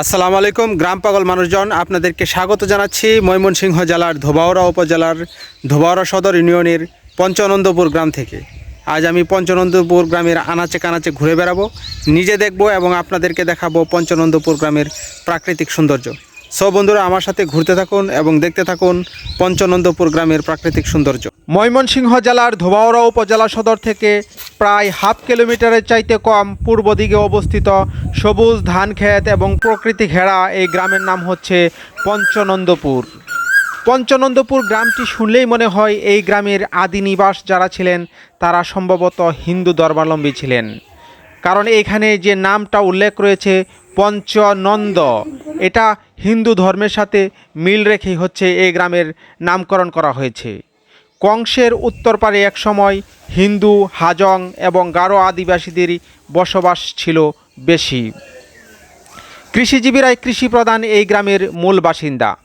আসসালামু আলাইকুম, গ্রাম পাগল মানুষজন, আপনাদেরকে স্বাগত জানাচ্ছি ময়মনসিংহ জেলার ধোবাওড়া উপজেলার ধোবাওড়া সদর ইউনিয়নের পঞ্চানন্দপুর গ্রাম থেকে। আজ আমি পঞ্চানন্দপুর গ্রামের আনাচে কানাচে ঘুরে বেড়াবো, নিজে দেখব এবং আপনাদেরকে দেখাবো পঞ্চানন্দপুর গ্রামের প্রাকৃতিক সৌন্দর্য। সব বন্ধুরা, আমার সাথে ঘুরতে থাকুন এবং দেখতে থাকুন পঞ্চানন্দপুর গ্রামের প্রাকৃতিক সৌন্দর্য। ময়মনসিংহ জেলার ধোবাউড়া উপজেলা সদর থেকে প্রায় হাফ কিলোমিটারের চাইতে কম পূর্ব দিকে অবস্থিত সবুজ ধান ক্ষেত এবং প্রকৃতি ঘেরা এই গ্রামের নাম হচ্ছে পঞ্চনন্দপুর। পঞ্চনন্দপুর গ্রামটি শুনলেই মনে হয় এই গ্রামের আদি নিবাস যারা ছিলেন, তারা সম্ভবত হিন্দু ধর্মাবলম্বী ছিলেন। কারণ এখানে যে নামটা উল্লেখ রয়েছে পঞ্চনন্দ। এটা হিন্দু ধর্মের সাথে মিল রেখেই হচ্ছে এই গ্রামের নামকরণ করা হয়েছে। কংসের উত্তর পারে একসময় হিন্দু, হাজং এবং গারো আদিবাসীদের বসবাস ছিল বেশি। কৃষিজীবীরাই কৃষি প্রধান এই গ্রামের মূল বাসিন্দা।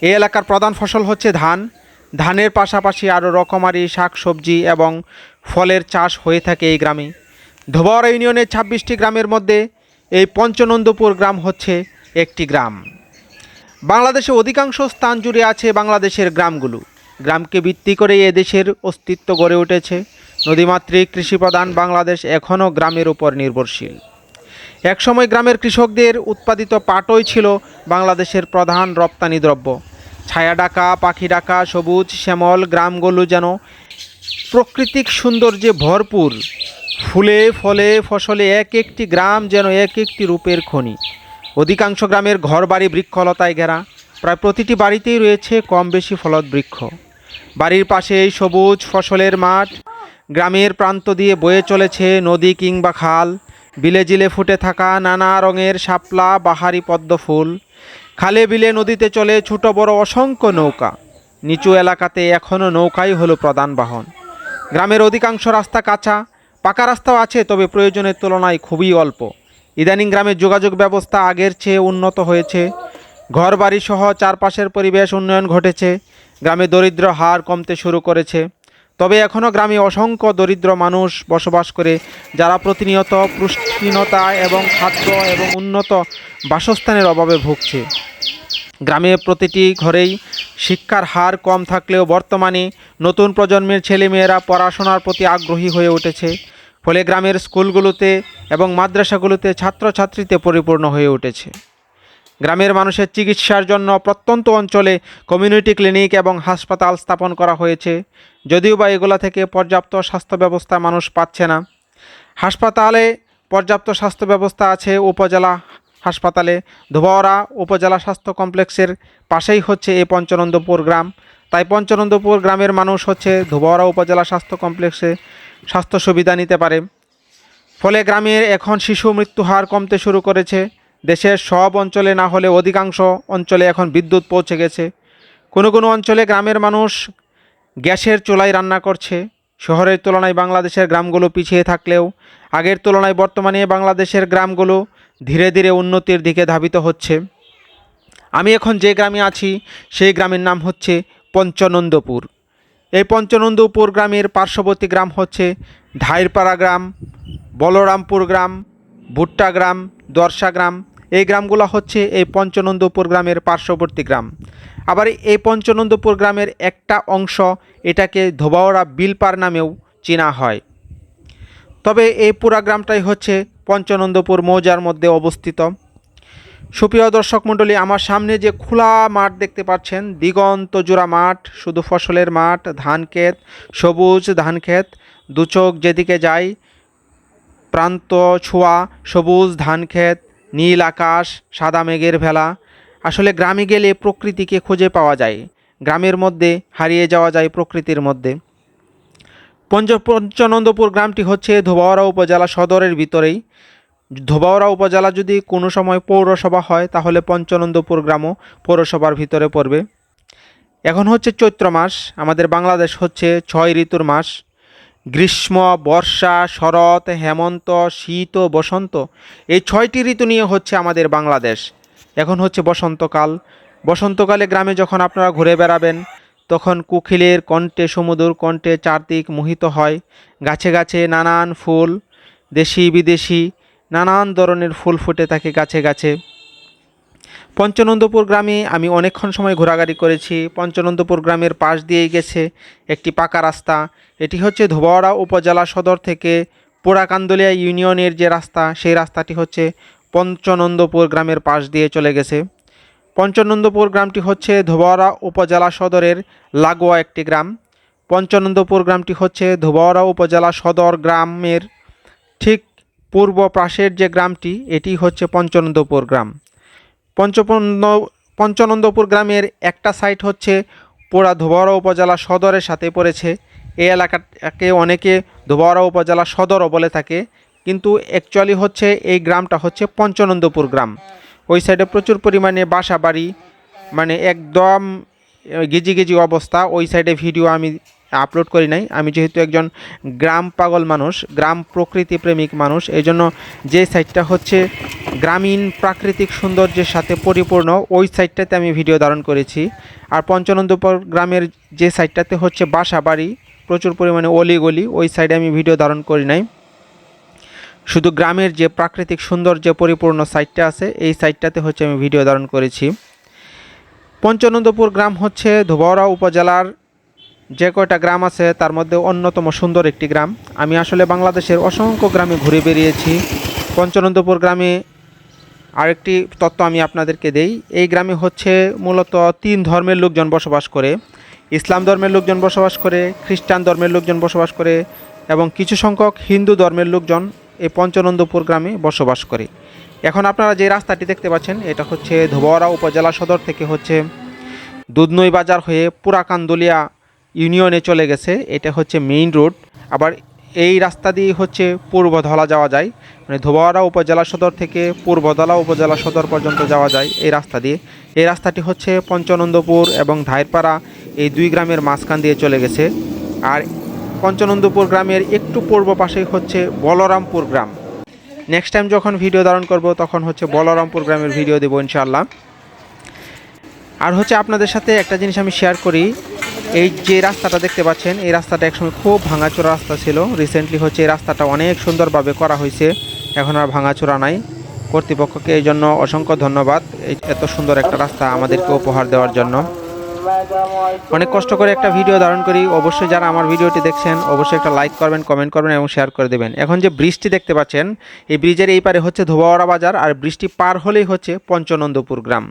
এই এলাকার প্রধান ফসল হচ্ছে ধান। ধানের পাশাপাশি আরও রকমারি শাক, সবজি এবং ফলের চাষ হয়ে থাকে এই গ্রামে। ধোবাওয়ারা ইউনিয়নের ছাব্বিশটি গ্রামের মধ্যে এই পঞ্চনন্দপুর গ্রাম হচ্ছে একটি গ্রাম। বাংলাদেশে অধিকাংশ স্থান জুড়ে আছে বাংলাদেশের গ্রামগুলো। গ্রামকে ভিত্তি করে এদেশের অস্তিত্ব গড়ে উঠেছে। নদীমাতৃক কৃষিপ্রধান বাংলাদেশ এখনও গ্রামের উপর নির্ভরশীল। একসময় গ্রামের কৃষকদের উৎপাদিত পাটই ছিল বাংলাদেশের প্রধান রপ্তানি দ্রব্য। ছায়া ডাকা, পাখি ডাকা, সবুজ, শ্যামল, গ্রামগুলো যেন প্রকৃতিক সৌন্দর্যে ভরপুর ফুলে ফলে ফসলে এক একটি গ্রাম যেন এক একটি রূপের খনি। অধিকাংশ গ্রামের ঘরবাড়ি বৃক্ষলতায় ঘেরা। প্রায় প্রতিটি বাড়িতেই রয়েছে কম বেশি ফলদ বৃক্ষ। বাড়ির পাশেই সবুজ ফসলের মাঠ। গ্রামের প্রান্ত দিয়ে বয়ে চলেছে নদী কিংবা খাল। বিলে জিলে ফুটে থাকা নানা রঙের শাপলা, বাহারি পদ্ম ফুল। খালে বিলে নদীতে চলে ছোট বড় অসংখ্য নৌকা। নিচু এলাকাতে এখনও নৌকাই হলো প্রধান বাহন। গ্রামের অধিকাংশ রাস্তা কাঁচা। পাকা রাস্তাও আছে, তবে প্রয়োজনের তুলনায় খুবই অল্প। ইদানিং গ্রামের যোগাযোগ ব্যবস্থা আগের চেয়ে উন্নত হয়েছে। ঘরবাড়ি সহ চারপাশের পরিবেশ উন্নয়ন ঘটেছে। গ্রামে দরিদ্র হার কমতে শুরু করেছে। তবে এখনও গ্রামে অসংখ্য দরিদ্র মানুষ বসবাস করে, যারা প্রতিনিয়ত পুষ্টিহীনতা এবং খাদ্য এবং উন্নত বাসস্থানের অভাবে ভুগছে। গ্রামে প্রতিটি ঘরেই শিক্ষার হার কম থাকলেও বর্তমানে নতুন প্রজন্মের ছেলেমেয়েরা পড়াশোনার প্রতি আগ্রহী হয়ে উঠেছে। ফলে গ্রামের স্কুলগুলোতে এবং মাদ্রাসাগুলোতে ছাত্রছাত্রীতে পরিপূর্ণ হয়ে উঠেছে। গ্রামের মানুষের চিকিৎসার জন্য প্রত্যন্ত অঞ্চলে কমিউনিটি ক্লিনিক এবং হাসপাতাল স্থাপন করা হয়েছে। যদিও বা এগুলা থেকে পর্যাপ্ত স্বাস্থ্য ব্যবস্থা মানুষ পাচ্ছে না। হাসপাতালে পর্যাপ্ত স্বাস্থ্য ব্যবস্থা আছে উপজেলা হাসপাতালে। ধোবাওয়ারা উপজেলা স্বাস্থ্য কমপ্লেক্সের পাশেই হচ্ছে এই পঞ্চনন্দপুর গ্রাম। তাই পঞ্চনন্দপুর গ্রামের মানুষ হচ্ছে ধোবাওয়ারা উপজেলা স্বাস্থ্য কমপ্লেক্সে স্বাস্থ্য সুবিধা নিতে পারে। ফলে গ্রামের এখন শিশু মৃত্যু হার কমতে শুরু করেছে। দেশের সব অঞ্চলে না হলে অধিকাংশ অঞ্চলে এখন বিদ্যুৎ পৌঁছে গেছে। কোনো কোনো অঞ্চলে গ্রামের মানুষ গ্যাসের চুলায় রান্না করছে। শহরের তুলনায় বাংলাদেশের গ্রামগুলো পিছিয়ে থাকলেও আগের তুলনায় বর্তমানে বাংলাদেশের গ্রামগুলো ধীরে ধীরে উন্নতির দিকে ধাবিত হচ্ছে। আমি এখন যে গ্রামে আছি, সেই গ্রামের নাম হচ্ছে পঞ্চনন্দপুর। এই পঞ্চনন্দপুর গ্রামের পার্শ্ববর্তী গ্রাম হচ্ছে ধাইরপাড়া গ্রাম, বলরামপুর গ্রাম, ভুট্টা গ্রাম, দর্শা গ্রাম। এই গ্রামগুলো হচ্ছে এই পঞ্চনন্দপুর গ্রামের পার্শ্ববর্তী গ্রাম। আবার এই পঞ্চনন্দপুর গ্রামের একটা অংশ এটাকে ধোবাওড়া বিলপার নামেও চেনা হয়। তবে এই পুরা গ্রামটাই হচ্ছে পঞ্চনন্দপুর মৌজার মধ্যে অবস্থিত। সুপ্রিয় দর্শক মণ্ডলী, আমার সামনে যে খোলা মাঠ দেখতে পাচ্ছেন, দিগন্ত জোড়া মাঠ, শুধু ফসলের মাঠ, ধান ক্ষেত, সবুজ ধান ক্ষেত, দু চোখ যেদিকে যায় প্রান্ত ছোঁয়া, সবুজ ধান ক্ষেত, নীল আকাশ, সাদা মেঘের ভেলা। আসলে গ্রামে গেলে প্রকৃতিকে খুঁজে পাওয়া যায়, গ্রামের মধ্যে হারিয়ে যাওয়া যায় প্রকৃতির মধ্যে। পঞ্চ পঞ্চানন্দপুর গ্রামটি হচ্ছে ধোবাওয়ারা উপজেলা সদরের ভিতরেই। ধোবাওয়ারা উপজেলা যদি কোনো সময় পৌরসভা হয়, তাহলে পঞ্চানন্দপুর গ্রামও পৌরসভার ভিতরে পড়বে। এখন হচ্ছে চৈত্র মাস, আমাদের বাংলাদেশ হচ্ছে ছয় ঋতুর মাস। গ্রীষ্ম, বর্ষা, শরৎ, হেমন্ত, শীত ও বসন্ত, এই ছয়টি ঋতু নিয়ে হচ্ছে আমাদের বাংলাদেশ। এখন হচ্ছে বসন্তকাল। বসন্তকালে গ্রামে যখন আপনারা ঘুরে বেড়াবেন, তখন কুখিলের কণ্ঠে সমুদ্র কণ্ঠে চারদিক মোহিত হয়। গাছে গাছে নানান ফুল দেশি বিদেশি নানান ধরনের ফুল ফুটে থাকে গাছে গাছে। পঞ্চনন্দপুর গ্রামে আমি অনেকক্ষণ সময় ঘোরাঘুরি করেছি। পঞ্চনন্দপুর গ্রামের পাশ দিয়েই গেছে একটি পাকা রাস্তা। এটি হচ্ছে ধোবাওড়া উপজেলা সদর থেকে পোড়াকান্দলিয়া ইউনিয়নের যে রাস্তা, সেই রাস্তাটি হচ্ছে পঞ্চনন্দপুর গ্রামের পাশ দিয়ে চলে গেছে। পঞ্চনন্দপুর গ্রামটি হচ্ছে ধোবাওড়া উপজেলা সদরের লাগোয়া একটি গ্রাম। পঞ্চনন্দপুর গ্রামটি হচ্ছে ধোবাওড়া উপজেলা সদর গ্রামের ঠিক পূর্ব পাশের যে গ্রামটি, এটি হচ্ছে পঞ্চনন্দপুর গ্রাম। পঞ্চপন্ন, পঞ্চনন্দপুর গ্রামের একটা সাইট হচ্ছে পোড়া ধোবাওড়া উপজেলা সদরের সাথে পড়েছে। এই এলাকাটাকে অনেকে ধোবাওড়া উপজেলা সদরও বলে থাকে, কিন্তু অ্যাকচুয়ালি হচ্ছে এই গ্রামটা হচ্ছে পঞ্চনন্দপুর গ্রাম। ওই সাইডে প্রচুর পরিমাণে বাসা বাড়ি মানে একদম গিজি গিজি অবস্থা। ওই সাইডে ভিডিও আমি আপলোড করি নাই। আমি যেহেতু একজন গ্রাম পাগল মানুষ, গ্রাম প্রকৃতি প্রেমিক মানুষ এই জন্য যে সাইটটা হচ্ছে গ্রামীণ প্রাকৃতিক সৌন্দর্যের সাথে পরিপূর্ণ, ওই সাইটটাতে আমি ভিডিও ধারণ করেছি। আর পঞ্চানন্দপুর গ্রামের যে সাইটটাতে হচ্ছে বাসা বাড়ি প্রচুর পরিমাণে অলিগলি ওই সাইডে আমি ভিডিও ধারণ করি নাই। শুধু গ্রামের যে প্রাকৃতিক সৌন্দর্যে পরিপূর্ণ সাইটটা আছে, এই সাইটটাতে হচ্ছে আমি ভিডিও ধারণ করেছি। পঞ্চনন্দপুর গ্রাম হচ্ছে ধোবাওড়া উপজেলার যে কয়টা গ্রাম আছে, তার মধ্যে অন্যতম সুন্দর একটি গ্রাম। আমি আসলে বাংলাদেশের অসংখ্য গ্রামে ঘুরে বেরিয়েছি। পঞ্চনন্দপুর গ্রামে আরেকটি তত্ত্ব আমি আপনাদেরকে দেই। এই গ্রামে হচ্ছে মূলত তিন ধর্মের লোকজন বসবাস করে। ইসলাম ধর্মের লোকজন বসবাস করে, খ্রিস্টান ধর্মের লোকজন বসবাস করে এবং কিছু সংখ্যক হিন্দু ধর্মের লোকজন এই পঞ্চনন্দপুর গ্রামে বসবাস করে। এখন আপনারা যে রাস্তাটি দেখতে পাচ্ছেন, এটা হচ্ছে ধোবাওড়া উপজেলা সদর থেকে হচ্ছে দুধনই বাজার হয়ে পুরাকান্দলিয়া ইউনিয়নে চলে গেছে, এটা হচ্ছে মেইন রোড আবার এই রাস্তা দিয়ে হচ্ছে পূর্বধলা যাওয়া যায় মানে ধোবাওয়ারা উপজেলা সদর থেকে পূর্বধলা উপজেলা সদর পর্যন্ত যাওয়া যায় এই রাস্তা দিয়ে। এই রাস্তাটি হচ্ছে পঞ্চনন্দপুর এবং ধাইরপাড়া এই দুই গ্রামের মাঝখান দিয়ে চলে গেছে। আর পঞ্চনন্দপুর গ্রামের একটু পূর্ব পাশেই হচ্ছে বলরামপুর গ্রাম। নেক্সট টাইম যখন ভিডিও ধারণ করব, তখন হচ্ছে বলরামপুর গ্রামের ভিডিও দেবো ইনশাআল্লাহ। আর হচ্ছে আপনাদের সাথে একটা জিনিস আমি শেয়ার করি এই যে রাস্তাটা দেখতে পাচ্ছেন, এই রাস্তাটা একসময় খুব ভাঙাচোরা রাস্তা ছিল। রিসেন্টলি হচ্ছে এই রাস্তাটা অনেক সুন্দরভাবে করা হয়েছে। এখন আর ভাঙাচোরা নাই। কর্তৃপক্ষকে এই জন্য অসংখ্য ধন্যবাদ এই এত সুন্দর একটা রাস্তা আমাদেরকে উপহার দেওয়ার জন্য। অনেক কষ্ট করে একটা ভিডিও ধারণ করি। অবশ্যই যারা আমার ভিডিওটি দেখছেন, অবশ্যই একটা লাইক করবেন, কমেন্ট করবেন এবং শেয়ার করে দেবেন। এখন যে ব্রিজটি দেখতে পাচ্ছেন, এই ব্রিজের এই পারে হচ্ছে ধোবাওয়ারা বাজার আর বৃষ্টি পার হলেই হচ্ছে পঞ্চনন্দপুর গ্রাম।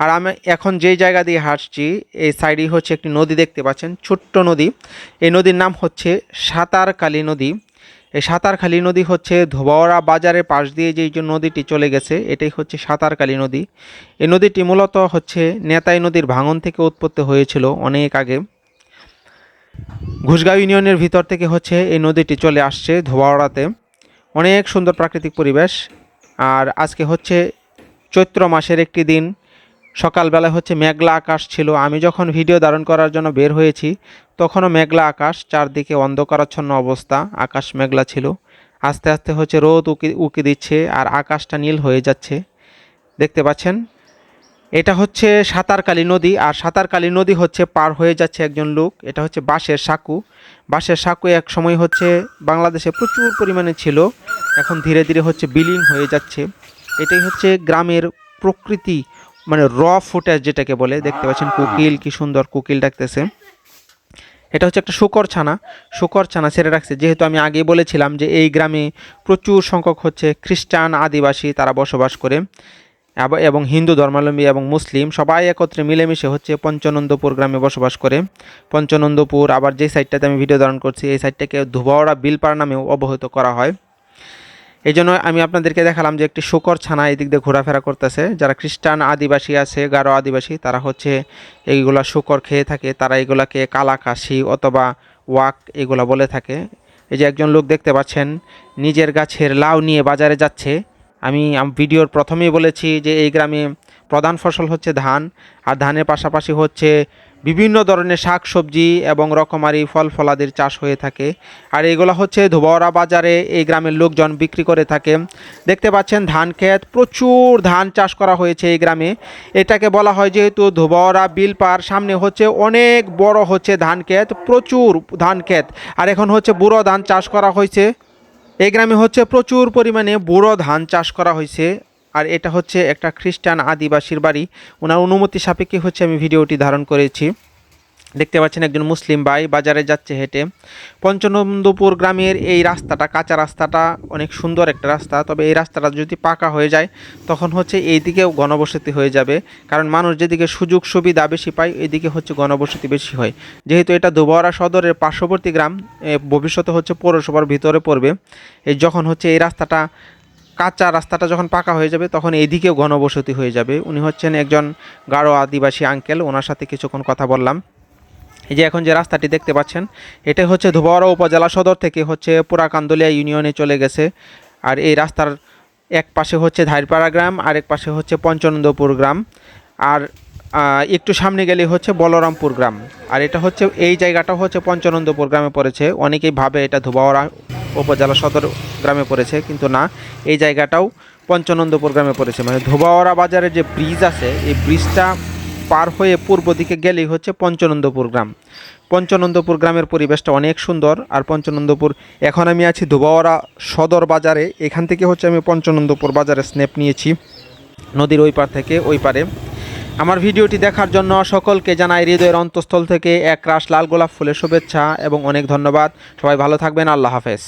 আর আমি এখন যেই জায়গা দিয়ে হাঁটছি, এই সাইডেই হচ্ছে একটি নদী দেখতে পাচ্ছেন, ছোট্ট নদী। এই নদীর নাম হচ্ছে সাঁতারকালী নদী। এই সাঁতারখালী নদী হচ্ছে ধোবাওড়া বাজারের পাশ দিয়ে যেই যে নদীটি চলে গেছে, এটাই হচ্ছে সাঁতারকালী নদী। এই নদীটি মূলত হচ্ছে নেতাই নদীর ভাঙন থেকে উৎপত্তি হয়েছিল অনেক আগে। ঘুষগাঁও ইউনিয়নের ভিতর থেকে হচ্ছে এই নদীটি চলে আসছে ধোবাওড়াতে অনেক সুন্দর প্রাকৃতিক পরিবেশ। আর আজকে হচ্ছে চৈত্র মাসের একটি দিন। সকালবেলা হচ্ছে মেঘলা আকাশ ছিল। আমি যখন ভিডিও ধারণ করার জন্য বের হয়েছি, তখনও মেঘলা আকাশ, চারদিকে অন্ধকারাচ্ছন্ন অবস্থা, আকাশ মেঘলা ছিল। আস্তে আস্তে হচ্ছে রোদ উকি উকি দিচ্ছে আর আকাশটা নীল হয়ে যাচ্ছে। দেখতে পাচ্ছেন? এটা হচ্ছে সাঁতারকালী নদী আর সাঁতারকালী নদী হচ্ছে পার হয়ে যাচ্ছে একজন লোক। এটা হচ্ছে বাঁশের সাঁকু। বাঁশের সাঁকু এক সময় হচ্ছে বাংলাদেশে প্রচুর পরিমাণে ছিল। এখন ধীরে ধীরে হচ্ছে বিলীন হয়ে যাচ্ছে। এটাই হচ্ছে গ্রামের প্রকৃতি মানে র ফুটেজ যেটাকে বলে দেখতে পাচ্ছেন কোকিল কি সুন্দর কোকিল ডাকতেছে। এটা হচ্ছে একটা শুকর ছানা। শুকর ছানা ছেড়ে রাখছে। যেহেতু আমি আগেই বলেছিলাম যে এই গ্রামে প্রচুর সংখ্যক হচ্ছে খ্রিস্টান আদিবাসী তারা বসবাস করে। এবং হিন্দু ধর্মাবলম্বী এবং মুসলিম সবাই একত্রে মিলেমিশে হচ্ছে পঞ্চনন্দপুর গ্রামে বসবাস করে। পঞ্চনন্দপুর আবার যে সাইডটাতে আমি ভিডিও ধারণ করছি এই সাইডটাকে ধুবাওড়া বিলপাড়া নামেও অবহিত করা হয়। এই জন্য আমি আপনাদেরকে দেখালাম যে একটি শুকর ছানা এদিক দিয়ে ঘোরাফেরা করতেছে। যারা খ্রিস্টান আদিবাসী আছে, গারো আদিবাসী, তারা হচ্ছে এইগুলা শুকর খেয়ে থাকে। তারা এগুলাকে কালাকাশি অথবা ওয়াক এগুলা বলে থাকে। এই যে একজন লোক দেখতে পাচ্ছেন, নিজের গাছের লাউ নিয়ে বাজারে যাচ্ছে। আমি, ভিডিওর প্রথমেই বলেছি যে এই গ্রামে প্রধান ফসল হচ্ছে ধান, আর ধানের পাশাপাশি হচ্ছে বিভিন্ন ধরনের শাক সবজি এবং রকমারি ফল ফলাদির চাষ হয়ে থাকে। আর এগুলো হচ্ছে ধোবাওড়া বাজারে এই গ্রামের লোকজন বিক্রি করে থাকে। দেখতে পাচ্ছেন, ধান ক্ষেত, প্রচুর ধান চাষ করা হয়েছে এই গ্রামে। এটাকে বলা হয় যেহেতু ধোবাওড়া বিলপার সামনে হচ্ছে অনেক বড় হচ্ছে ধান ক্ষেত, প্রচুর ধান ক্ষেত। আর এখন হচ্ছে বুড়ো ধান চাষ করা হয়েছে। এই গ্রামে হচ্ছে প্রচুর পরিমাণে বুড়ো ধান চাষ করা হয়েছে। আর এটা হচ্ছে একটা খ্রিস্টান আদিবাসীর বাড়ি। ওনার অনুমতি সাপেক্ষে হচ্ছে আমি ভিডিওটি ধারণ করেছি। দেখতে পাচ্ছেন একজন মুসলিম ভাই বাজারে যাচ্ছে হেঁটে। পঞ্চনন্দপুর গ্রামের এই রাস্তাটা, কাঁচা রাস্তাটা অনেক সুন্দর একটা রাস্তা। তবে এই রাস্তাটা যদি পাকা হয়ে যায়, তখন হচ্ছে এই দিকেও ঘনবসতি হয়ে যাবে। কারণ মানুষ যেদিকে সুযোগ সুবিধা বেশি পায় এদিকে হচ্ছে ঘনবসতি বেশি হয়। যেহেতু এটা দুবারা সদরের পার্শ্ববর্তী গ্রাম ভবিষ্যতে হচ্ছে পৌরসভার ভিতরে পড়বে। যখন হচ্ছে এই রাস্তাটা কাঁচা রাস্তাটা যখন পাকা হয়ে যাবে, তখন এদিকেও ঘনবসতি হয়ে যাবে। উনি হচ্ছেন একজন গাঢ় আদিবাসী আঙ্কেল ওনার সাথে কিছুক্ষণ কথা বললাম। এই যে এখন যে রাস্তাটি দেখতে পাচ্ছেন এটা হচ্ছে ধোবাওয়ারা উপজেলা সদর থেকে হচ্ছে পুরাকান্দলিয়া ইউনিয়নে চলে গেছে। আর এই রাস্তার এক পাশে হচ্ছে ধাইরপাড়া গ্রাম আরেক পাশে হচ্ছে পঞ্চনন্দপুর গ্রাম। আর একটু সামনে গেলে হচ্ছে বলরামপুর গ্রাম। আর এটা হচ্ছে, এই জায়গাটা হচ্ছে পঞ্চনন্দপুর গ্রামে পড়েছে। অনেকেই ভাবে এটা ধোবাওয়ারা উপজেলা সদর গ্রামে পড়েছে, কিন্তু না, এই জায়গাটাও পঞ্চনন্দপুর গ্রামে পড়েছে। মানে ধোবাওয়ারা বাজারে যে ব্রিজ আছে, এই ব্রিজটা পার হয়ে পূর্ব দিকে গেলেই হচ্ছে পঞ্চনন্দপুর গ্রাম। পঞ্চনন্দপুর গ্রামের পরিবেশটা অনেক সুন্দর, আর পঞ্চনন্দপুর, এখন আমি আছি ধোবাওয়ারা সদর বাজারে। এখান থেকে হচ্ছে আমি পঞ্চনন্দপুর বাজারে স্ন্যাপ নিয়েছি। নদীর ওই পার থেকে ওই পারে। আমার ভিডিওটি দেখার জন্য সকলকে জানাই হৃদয়ের অন্তঃস্থল থেকে এক রাশ লাল গোলাপ ফুলের শুভেচ্ছা এবং অনেক ধন্যবাদ। সবাই ভালো থাকবেন। আল্লাহ হাফেজ।